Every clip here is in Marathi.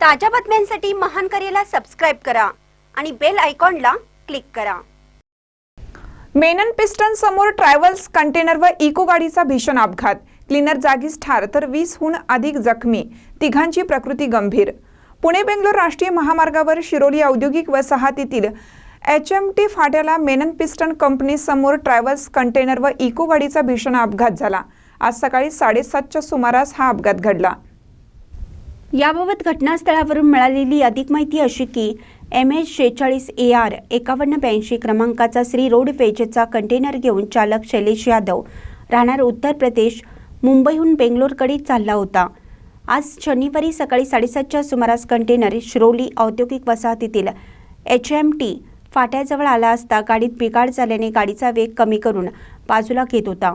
ताज्या बातम्यांसाठी महान करेला सबस्क्राईब करा आणि बेल आयकॉनला क्लिक करा. मेनन पिस्टन समोर ट्रॅव्हल्स कंटेनर व इको गाडीचा भीषण अपघात. क्लीनर जागीच ठार तर वीसहून अधिक जखमी. तिघांची प्रकृती गंभीर. पुणे बेंगलोर राष्ट्रीय महामार्गावर शिरोली औद्योगिक वसाहतीतील एच एम टी फाट्याला मेनन पिस्टन कंपनी समोर ट्रॅव्हल्स कंटेनर व इको गाडीचा भीषण अपघात झाला. आज सकाळी साडेसातच्या सुमारास हा अपघात घडला. याबाबत घटनास्थळावरून मिळालेली अधिक माहिती अशी की एम एच शेहेचाळीस ए आर एकावन्न ब्याऐंशी क्रमांकाचा श्री रोड वेजेचा कंटेनर घेऊन चालक शैलेश यादव राहणार उत्तर प्रदेश मुंबईहून बेंगलोरकडे चालला होता. आज शनिवारी सकाळी साडेसातच्या सुमारास कंटेनर शिरोली औद्योगिक वसाहतीतील एच एम टी फाट्याजवळ आला असता गाडीत बिघाड झाल्याने गाडीचा वेग कमी करून बाजूला घेत होता.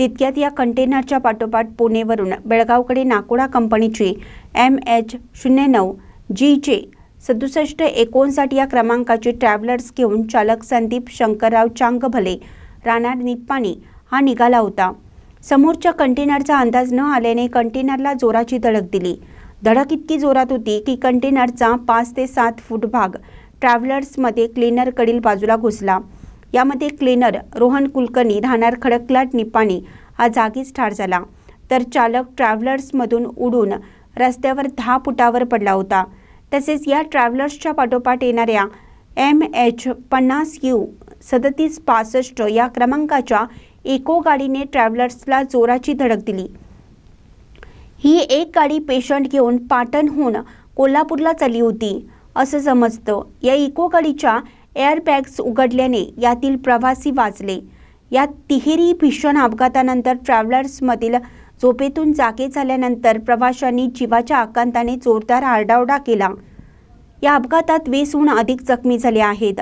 तितक्यात या कंटेनरच्या पाठोपाठ पुणेवरून बेळगावकडे नाकोडा कंपनीची एम एच शून्य नऊ जी जे सदुसष्ट एकोणसाठ या क्रमांकाची ट्रॅव्हलर्स घेऊन चालक संदीप शंकरराव चांगभले राहणार निप्पाणी हा निघाला होता. समोरच्या कंटेनरचा अंदाज न आल्याने कंटेनरला जोराची धडक दिली. धडक इतकी जोरात होती की कंटेनरचा पाच ते सात फूट भाग ट्रॅव्हलर्समध्ये क्लीनरकडील बाजूला घुसला. यामध्ये क्लीनर रोहन कुलकर्णी राहणार खडकलाट निपाणी हा जागीच ठार झाला. तर चालक ट्रॅव्हलर्समधून उडून रस्त्यावर दहा फुटावर पडला होता. तसेच या ट्रॅव्हलर्सच्या पाठोपाठ येणाऱ्या एम एच पन्नास यू सदतीस पासष्ट या क्रमांकाच्या इको गाडीने ट्रॅव्हलर्सला जोराची धडक दिली. ही एक गाडी पेशंट घेऊन पाटणहून कोल्हापूरला चालली होती असं समजतं. या इको गाडीच्या एअरबॅग्स उघडल्याने यातील प्रवासी वाचले. या तिहेरी भीषण अपघातानंतर ट्रॅव्हलर्समधील झोपेतून जागे झाल्यानंतर प्रवाशांनी जीवाच्या आकांताने जोरदार आरडाओरडा केला. या अपघातात वीसहून अधिक जखमी झाले आहेत.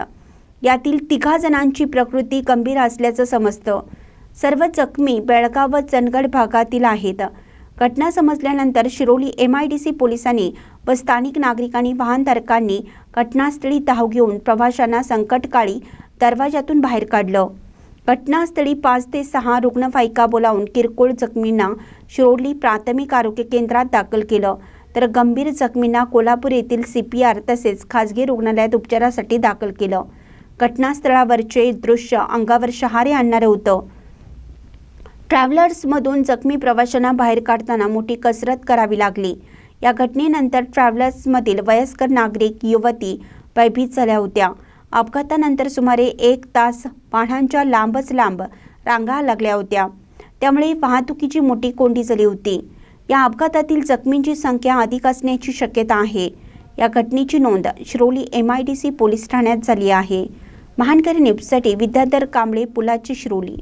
यातील तिघा जणांची प्रकृती गंभीर असल्याचं समजतं. सर्व जखमी बेळगाव व चंदगड भागातील आहेत. घटना समजल्यानंतर Shiroli M I D C पोलिसांनी व स्थानिक नागरिकांनी वाहनधारकांनी घटनास्थळी धाव घेऊन प्रवाशांना संकटकाळी दरवाजातून बाहेर काढलं. घटनास्थळी पाच ते सहा रुग्णवाहिका बोलावून किरकोळ जखमींना शिरोली प्राथमिक आरोग्य केंद्रात दाखल केलं. तर गंभीर जखमींना कोल्हापूर येथील सी पी आर तसेच खाजगी रुग्णालयात उपचारासाठी दाखल केलं. घटनास्थळावरचे दृश्य अंगावर शहारे आणणारं होतं. ट्रॅव्हलर्समधून जखमी प्रवाशांना बाहेर काढताना मोठी कसरत करावी लागली. या घटनेनंतर ट्रॅव्हलर्समधील वयस्कर नागरिक युवती भयभीत झाल्या होत्या. अपघातानंतर सुमारे एक तास वाहनांच्या लांबच लांब रांगा लागल्या होत्या. त्यामुळे वाहतुकीची मोठी कोंडी झाली होती. या अपघातातील जखमींची संख्या अधिक असण्याची शक्यता आहे. या घटनेची नोंद Shiroli M I D C police ठाण्यात झाली आहे. महानकरी न्यूजसाठी विद्याधर कांबळे पुलाची शिरोली.